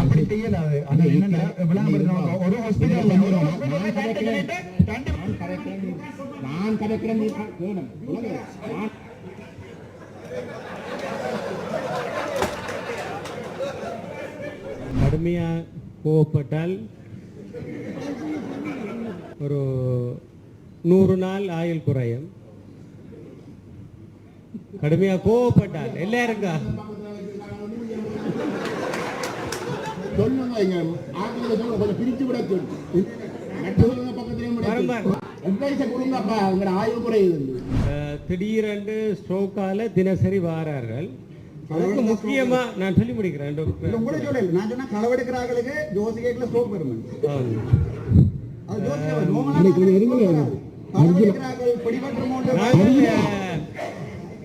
அப்படி விளம்பரம் ஒரு ஹாஸ்பிட்டல் நான் கதைக்கிறேன் நான் கடுமையாக கோவப்பட்டால் ஒரு நூறு நாள் ஆயுள் குறையும் கடுமையாக கோவப்பட்டால் எல்லாருக்கா திடீரென்று ஸ்ட்ரோக்கால தினசரி வாரார்கள் அதுக்கு முக்கியமா நான் சொல்லி முடிக்கிறேன் நான் சொன்னா களவெடுக்கிறாங்களுக்கு ஜோசிகேட்ல ஸ்டோக் வரும்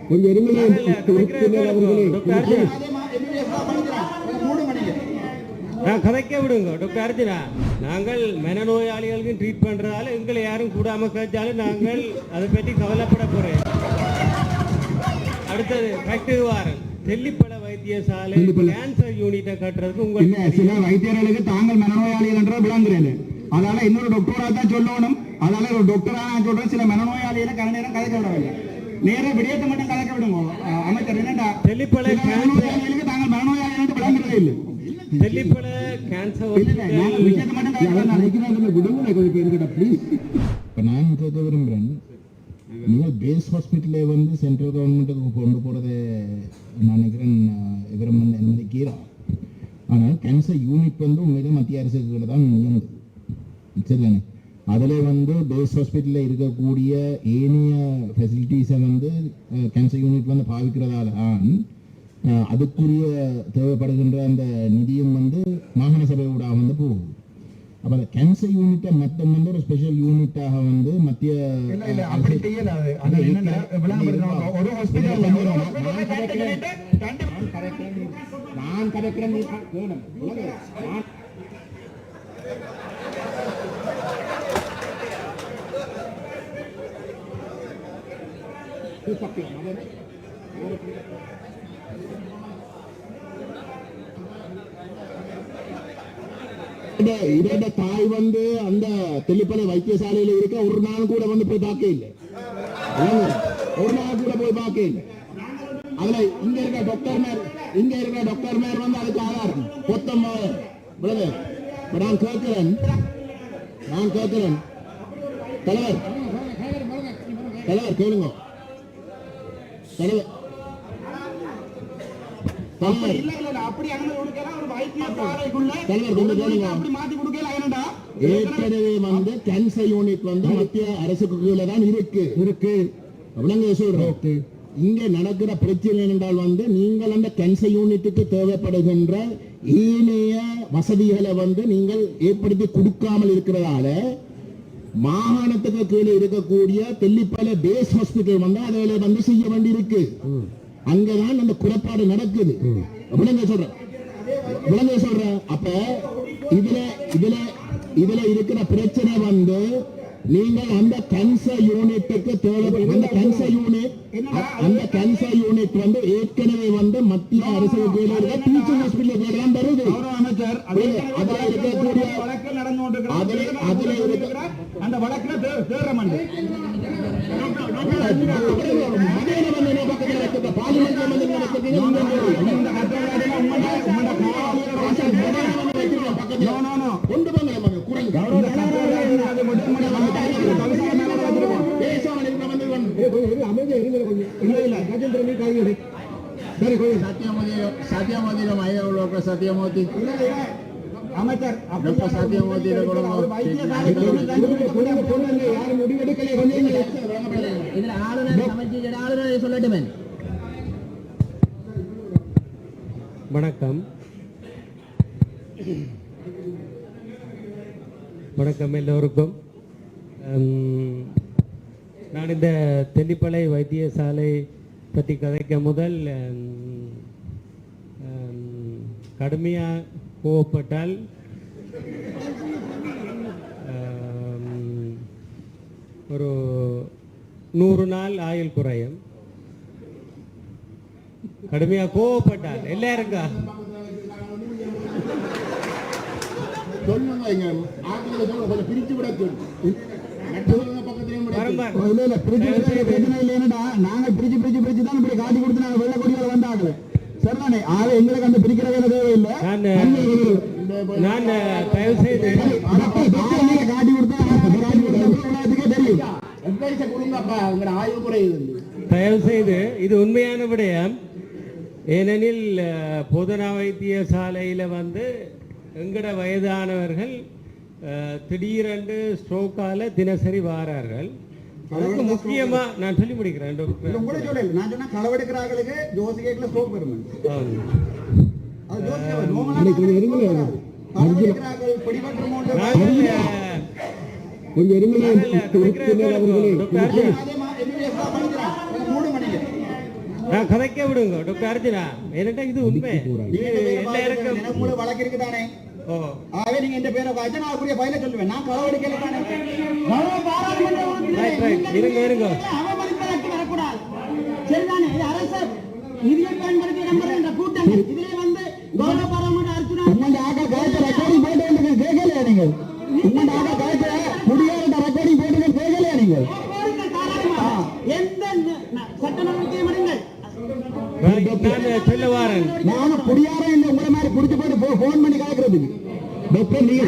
கொஞ்சம் இருங்களேன் தான் படிக்கிறான் மூணு மணிக்கு நான் கதைக்க விடுங்க. டாக்டர் அர்ஜுனா நாங்கள் மனநோயாளிகளுக்கு ட்ரீட் பண்றதால எங்களை யாரும் கூடாம கேட்டாலும் நாங்கள் அதை பற்றி கவலைப்பட போறேன். அடுத்தது ஃபேக்டரி வாரம் தெல்லிப்பள வைத்தியசாலை கேன்சர் யூனிட்டை கட்டுறதுக்கு உங்களுக்கு சில வைத்தியர்களுக்கு தாங்கள் மனநோயாளிகள் என்ற விளங்குறேன் அதனால இன்னொரு டாக்டரா தான் சொல்லணும். அதனால ஒரு டாக்டரா நான் சொல்றேன். சில மனநோயாளிகளை கல நேரம் கதைக்க விடவில்லை நேர விடயத்தை மட்டும் கதைக்க விடுங்க. அமைச்சர் கேன்சர் மனநோயாளிகளுக்கு தாங்கள் மனநோயாளிகள் என்று விளங்குறதே இல்லை. கேன்சர் இல்ல விஷயத்தை மட்டும் கதைக்க விடுங்க கொஞ்சம் பேருக்கிட்ட ப்ளீஸ் இப்போ நான் கேட்க விரும்புகிறேன் நீங்கள் பேஸ் ஹாஸ்பிட்டலே வந்து சென்ட்ரல் கவர்மெண்ட்டுக்கு கொண்டு போகிறத நான் நினைக்கிறேன் இவரம் வந்து அனுமதிக்கிறோம் ஆனால் கேன்சர் யூனிட் வந்து உண்மையிலே மத்திய அரசுக்கு கீழே தான் இயங்குது. சரிதானே அதில் வந்து பேஸ் ஹாஸ்பிட்டலில் இருக்கக்கூடிய ஏனைய ஃபெசிலிட்டிஸை வந்து கேன்சர் யூனிட் வந்து பாவிக்கிறதால தான் அதுக்குரிய தேவைப்படுகின்ற அந்த நிதியம் வந்து மாகாண சபை ஊடாக வந்து போகுது. அப்போ அந்த கேன்சர் யூனிட்டை மட்டும் வந்து ஒரு ஸ்பெஷல் யூனிட்டாக வந்து மத்திய இல்ல இல்ல அப்படி செய்யலாது ஆனா என்னன்னா விளம்பரம் ஒரு ஹாஸ்பிட்டல் நான் கதைக்கிறேன் நான் கதைக்கிறேன் நான் கதைக்கிறேன் நீ கேளும் நான் இது சத்தியம் அது இத- இதோட தாய் வந்து அந்த தெளிப்பலை வைத்தியசாலையில இருக்க ஒரு நாள் கூட வந்து போய் பார்க்க இல்லை. ஒரு நாள் கூட போய் பார்க்க இல்லை. அதுல இங்க இருக்க டாக்டர் மேர் இங்க இருக்க டாக்டர் மேர் வந்து அதுக்கு ஆதாரம் பொத்தம் நான் கேட்கிறேன். நான் கேட்கிறேன். தலைவர். தலைவர் கேளுங்க. ஏற்கனவே வந்து கேன்சர் யூனிட் வந்து மத்திய அரசுக்கு கீழே தான் இருக்கு. இருக்கு. சொல்றோம் இங்க நடக்கிற பிரச்சனை என்றால் வந்து நீங்கள் அந்த கேன்சர் யூனிட்டுக்கு தேவைப்படுகின்ற ஏனைய வசதிகளை வந்து நீங்கள் ஏற்படுத்தி கொடுக்காமல் இருக்கிறதால மாகாணத்துக்கு கீழே இருக்கக்கூடிய தெல்லிப்பல பேஸ் ஹாஸ்பிட்டல் வந்து அதில் வந்து செய்ய வேண்டி இருக்கு அங்கதான் அந்த குறைபாடு நடக்குது. விளங்க சொல்றேன். விளங்க சொல்றேன். அப்ப இதுல இதுல இதுல இருக்கிற பிரச்சனை வந்து நீங்கள் அந்த கேன்சர் யூனிட்டுக்கு தேவை அந்த கேன்சர் யூனிட் அந்த கேன்சர் யூனிட் வந்து ஏற்கனவே வந்து மத்திய அரசு டீச்சிங் ஹாஸ்பிட்டல் கீழே வருது அமைச்சர் அது அதுல இருக்கக்கூடிய அதுல அதுல இருக்க அந்த வழக்குல தேர்றமண்டு. மதியான வந்து பக்கத்தில் இருக்கிற பார்லிமெண்ட் வந்து நடக்குது இந்த கட்டளையில உம்மட உம்மட பக்கத்தில் கொண்டு போங்க நம்ம குறைங்க அது மட்டும் பேசாமல் இருக்க வந்து அமைதியா இருங்க கொஞ்சம் கஜேந்திர நீ காய்கறி சரி கொஞ்சம் சத்தியமோதி சத்தியமோதியில மைய சத்தியமோதி அமைச்சர் சத்தியமூர்த்தி இதை கொடுங்க. யாரும் முடிவெடுக்கலையே கொஞ்சம் இதுல ஆளுநர் சமைச்சு ஆளுநரை சொல்லட்டுமே வணக்கம் வணக்கம் எல்லோருக்கும் உம், நான் இந்த தெல்லிப்பளை வைத்தியசாலை பற்றி கதைக்க முதல் கடுமையாக கோவப்பட்டால் ஒரு நூறு நாள் ஆயுள் குறையும். கடுமையாக கோவப்பட்டால் எல்லாம் இருக்கா சொல்லுங்க பிரித்து விட இல்ல இல்ல பிரிச்சு பிரிச்சு பிரச்சனை இல்லைன்னுடா நாங்க பிரிச்சு பிரிச்சு பிரிச்சு தான் இப்படி காட்டி கொடுத்து நாங்க வெள்ள கொடியோட வந்தாங்க. சரிதானே? ஆக எங்களுக்கு அந்த பிரிக்கிற வேலை தேவையில்லை. நான் நான் தயவு செய்து காட்டி கொடுத்தா காட்டி கொடுத்தா தெரியும். தயவு செய்து இது உண்மையான விடயம். ஏனெனில் பொதுநா வைத்தியசாலையில் வந்து எங்கட வயதானவர்கள் அஹ், திடீரென்று ஸ்ட்ரோக்கால தினசரி வாரார்கள். முக்கியமா நான் சொல்லி முடிக்கிறேன் உங்களை சொல்லல நான் சொன்னா களவெடுக்கிறாங்களுக்கு ஜோசி கேட்கல ஸ்டோக் வரும். கொஞ்சம் அர்ஜுனா. மணிக்கு நான் கதைக்க விடுங்க. டாக்டர் அர்ஜுனா ஏன்னா இது உண்மை? வழக்கு இருக்குதானே? ஓ. ஆகவே நீங்க இந்த பேரை நான் அப்படியே பயில சொல்லுவேன். நான் களவெடுக்கல தானே இருங்க இருங்க. அவமதிப்பதற்கு வரக்கூடாது. சரிதானே இது அரசு. நிதியை பயன்படுத்தி இடம்பெறுகின்ற கூட்டங்கள்? இதிலே வந்து கௌரவ பாராளுமன்ற அர்ச்சுனா உங்கள்ட்ட ஆக காய்ச்ச ரெக்கார்டிங் போட்டு வந்து கேட்கலையா நீங்கள்? உங்கள்ட்ட ஆக முடியாத ரெக்கார்டிங் போட்டு கேட்கலையா நீங்கள்? எந்த சட்ட நடவடிக்கையும் எடுங்கள். நான் சொல்ல வாரேன் நானும் உங்களை மாதிரி குடிச்சு போட்டு ஃபோன் பண்ணி கலக்கிறதுக்கு. டாக்டர் நீங்க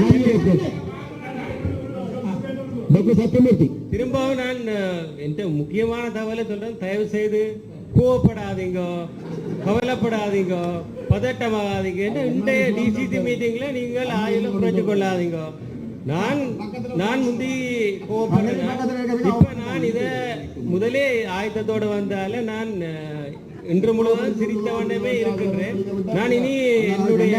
திரும்பவும் நான் என்கிட்ட முக்கியமான தகவலை சொல்றேன். தயவு செய்து கோவப்படாதீங்க. கவலைப்படாதீங்க. பதட்டமாகாதீங்க. இன்றைய டிசிசி மீட்டிங்ல நீங்கள் ஆயுள குறைச்சு கொள்ளாதீங்க. நான் நான் முந்தி கோவப்படுறேன் இப்ப நான் இத முதலே ஆயத்தத்தோட வந்தால நான் இன்று முழுவதும் சிரித்த வண்ணமே இருக்கின்றேன். நான் இனி என்னுடைய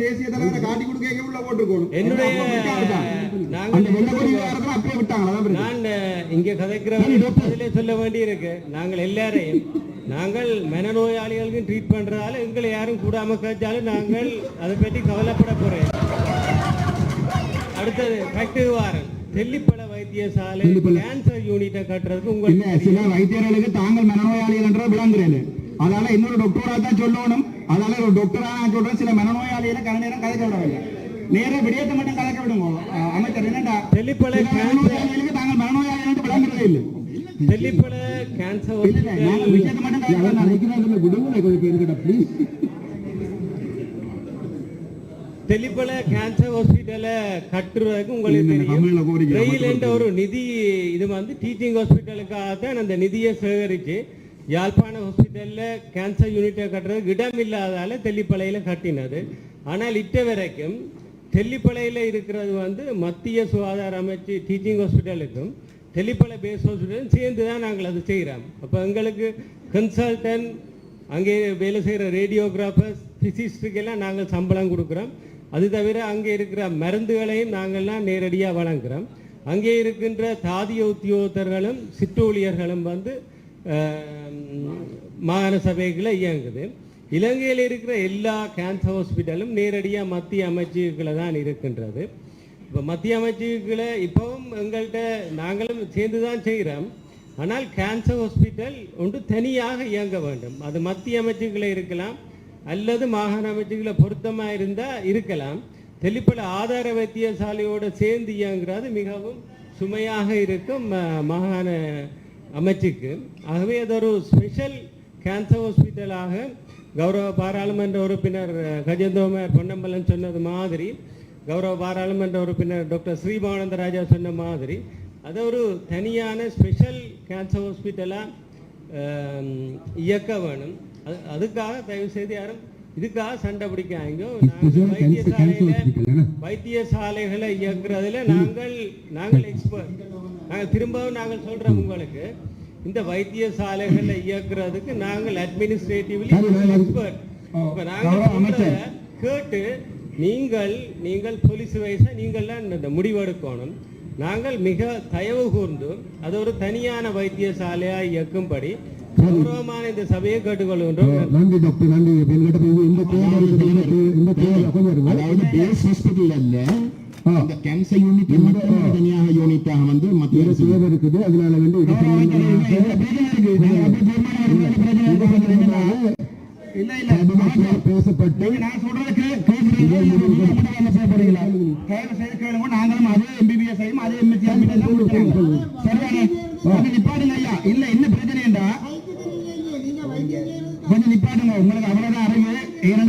தேசிய தலைவரை காட்டி கொடுக்க உள்ள போட்டிருக்கோம்? என்னுடைய அப்படியே. நான் இங்கே சொல்ல வேண்டி இருக்கு நாங்கள் எல்லாரையும் நாங்கள் மனநோயாளிகளுக்கு ட்ரீட் பண்றதால எங்களை யாரும் கூடாம கேட்டாலும் நாங்கள் அதை பற்றி கவலைப்பட போறேன். அடுத்தது ஃபேக்டரி வாரன் வைத்தியசாலை கேன்சர் யூனிட்டை கட்டுறதுக்கு இல்ல உங்களுக்கு சில வைத்தியர்களுக்கு தாங்கள் மனநோயாளிகள் என்ற விளங்குறேன். அதனால இன்னொரு டாக்டரா தான் சொல்லணும். அதனால ஒரு டாக்டரா நான் சொல்றேன் சில மனநோயாளிகளை கல நேரம் கதைக்க விடவில்லை. நேர விடயத்தை மட்டும் கலக்க விடுங்க. அமைச்சர் என்னடா தெல்லிப்பள சில மனநோயாளிகளுக்கு தாங்கள் மனநோயாளிகள் என்று விளங்குறதே இல்லை. கேன்சர் இல்ல இல்ல நாங்க ஹாஸ்பிட்டல் விஷயத்தை மட்டும் விடுங்க கொஞ்சம் பேருக்கிட்ட ப்ளீஸ் தெல்லிப்பள கேன்சர் ஹாஸ்பிட்டலை கட்டுறதுக்கு உங்களுக்கு தெரியும். ரயில் என்ற ஒரு நிதி இது வந்து டீச்சிங் ஹாஸ்பிட்டலுக்காக தான் அந்த நிதியை சேகரித்து யாழ்ப்பாண ஹாஸ்பிட்டலில் கேன்சர் யூனிட்டை கட்டுறதுக்கு இடம் இல்லாதால தெல்லிப்பளையில் கட்டினது. ஆனால் இட்ட வரைக்கும் தெல்லிப்பளையில் இருக்கிறது வந்து மத்திய சுகாதார அமைச்சு டீச்சிங் ஹாஸ்பிட்டலுக்கும் தெல்லிப்பளை பேஸ் ஹாஸ்பிட்டலும் சேர்ந்து தான் நாங்கள் அது செய்கிறோம் அப்போ எங்களுக்கு கன்சல்டன்ட் அங்கே வேலை செய்கிற ரேடியோகிராஃபர்ஸ் ஃபிசிஸ்டுக்கெல்லாம் நாங்கள் சம்பளம் கொடுக்குறோம். அது தவிர அங்கே இருக்கிற மருந்துகளையும் நாங்கள்லாம் நேரடியாக வழங்குகிறோம் அங்கே இருக்கின்ற தாதிய உத்தியோகத்தர்களும் சிற்றூழியர்களும் வந்து மாகாண சபைகளை இயங்குது. இலங்கையில் இருக்கிற எல்லா கேன்சர் ஹாஸ்பிட்டலும் நேரடியாக மத்திய அமைச்சுகளை தான் இருக்கின்றது. இப்போ மத்திய அமைச்சுகளை இப்போவும் எங்கள்கிட்ட நாங்களும் சேர்ந்து தான் செய்கிறோம் ஆனால் கேன்சர் ஹாஸ்பிட்டல் ஒன்று தனியாக இயங்க வேண்டும். அது மத்திய அமைச்சுகளை இருக்கலாம் அல்லது மாகாண அமைச்சுகளை பொருத்தமாக இருந்தால் இருக்கலாம். தெளிப்பட ஆதார வைத்தியசாலையோடு சேர்ந்து இயங்குறது மிகவும் சுமையாக இருக்கும் மாகாண அமைச்சுக்கு ஆகவே அது ஒரு ஸ்பெஷல் கேன்சர் ஹாஸ்பிட்டலாக கௌரவ பாராளுமன்ற உறுப்பினர் கஜேந்திரகுமார் பொன்னம்பலன் சொன்னது மாதிரி கௌரவ பாராளுமன்ற உறுப்பினர் டாக்டர் ஸ்ரீபானந்த ராஜா சொன்ன மாதிரி அது ஒரு தனியான ஸ்பெஷல் கேன்சர் ஹாஸ்பிட்டலாக இயக்க வேணும். அது அதுக்காக தயவு செய்து யாரும் இதுக்காக சண்டை பிடிக்காங்க நாங்கள் வைத்தியசாலையில வைத்தியசாலைகளை இயக்குறதுல நாங்கள் நாங்கள் எக்ஸ்பர்ட் நாங்கள் திரும்பவும் நாங்கள் சொல்றோம் உங்களுக்கு. இந்த வைத்தியசாலைகளை இயக்குறதுக்கு நாங்கள் அட்மினிஸ்ட்ரேட்டிவ்லி எக்ஸ்பர்ட் இப்ப நாங்கள் கேட்டு நீங்கள் நீங்கள் போலீஸ் வயசா நீங்கள்லாம் இந்த முடிவெடுக்கணும். நாங்கள் மிக தயவு கூர்ந்து அது ஒரு தனியான வைத்தியசாலையா இயக்கும்படி கௌரவமான இந்த சபையை கேட்டுக்கொள்கின்றோம். நன்றி டாக்டர் நன்றி. இந்த தேவை இந்த தேவை கொஞ்சம் அதாவது பேஸ் ஹாஸ்பிட்டல் அல்ல இந்த கேன்சர் யூனிட் மட்டும் தனியாக யூனிட்டாக வந்து மத்திய அரசு தேவை இருக்குது. அதனால வந்து பிரச்சனை பிரச்சனை இல்ல இல்ல. பேசப்பட்டு நான் சொல்றது கே- கேக்குறீங்க, நீங்க மட்டும் வந்து பேச போறீங்களா? தயவு செய்து கேளுங்க, நாங்களும் அதே MBBS ஐயும் அதே? கொஞ்சம் நிப்பாட்டுங்க ஐயா. இல்ல என்ன பிரச்சனைண்டா கொஞ்சம் நிப்பாட்டுங்க உங்களுக்கு அவ்வளவுதான் அறிவு. ஏன்னா